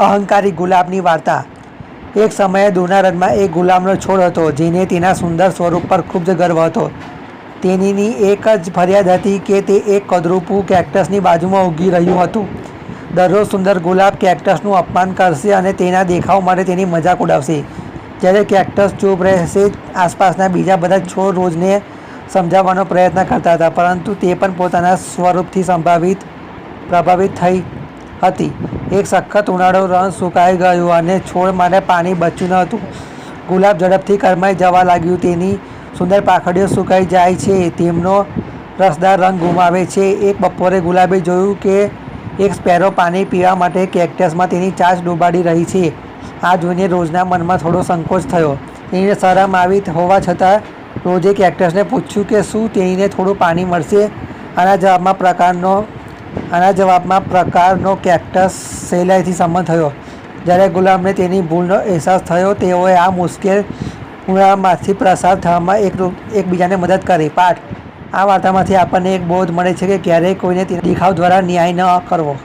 અહંકારી ગુલાબની વાર્તા. એક સમયે દુનારદમાં એક ગુલાબનો છોડ હતો, જેને તેના સુંદર સ્વરૂપ પર ખૂબ જ ગર્વ હતો. તેનીની એક જ ફરિયાદ હતી કે તે એક કદરૂપું કેક્ટસની બાજુમાં ઉગી રહ્યું હતું. દરરોજ સુંદર ગુલાબ કેક્ટસનું અપમાન કરશે અને તેના દેખાવ માટે તેની મજાક ઉડાવશે. જ્યારે કેક્ટસ ચૂપ રહેશે, આસપાસના બીજા બધા છોડ રોજને સમજાવવાનો પ્રયત્ન કરતા હતા, પરંતુ તે પણ પોતાના સ્વરૂપથી સંભાવિત, પ્રભાવિત થઈ હતી. એક સખત ઉનાળો રણ સુકાઈ ગયો અને છોડ માટે પાણી બચ્યું ન હતું. ગુલાબ ઝડપથી કરમાઈ જવા લાગ્યું. તેની સુંદર પાખડીઓ સુકાઈ જાય છે. તેમનો રસદાર રંગ ગુમાવે છે. એક બપોરે ગુલાબે જોયું કે એક સ્પેરો પાણી પીવા માટે કેક્ટસમાં તેની ચાંચ ડૂબાડી રહી છે. આ જોઈને રોજના મનમાં થોડો સંકોચ થયો. તેણે શરમ આવી હોવા છતાં રોજે કેક્ટસને પૂછ્યું કે શું તેણીને થોડું પાણી મળશે? આના જવાબમાં પ્રકારનો આના જવાબમાં પ્રકારનો કેક્ટસ સહેલાઈથી સંમત થયો. જ્યારે ગુલામને તેની ભૂલનો અહેસાસ થયો, તેઓએ આ મુશ્કેલ ઉનાળામાંથી પ્રસાર થવામાં એક એકબીજાને મદદ કરી. પાઠ. આ વાર્તામાંથી આપણને એક બોધ મળે છે કે ક્યારેય કોઈને દેખાવ દ્વારા ન્યાય ન કરવો.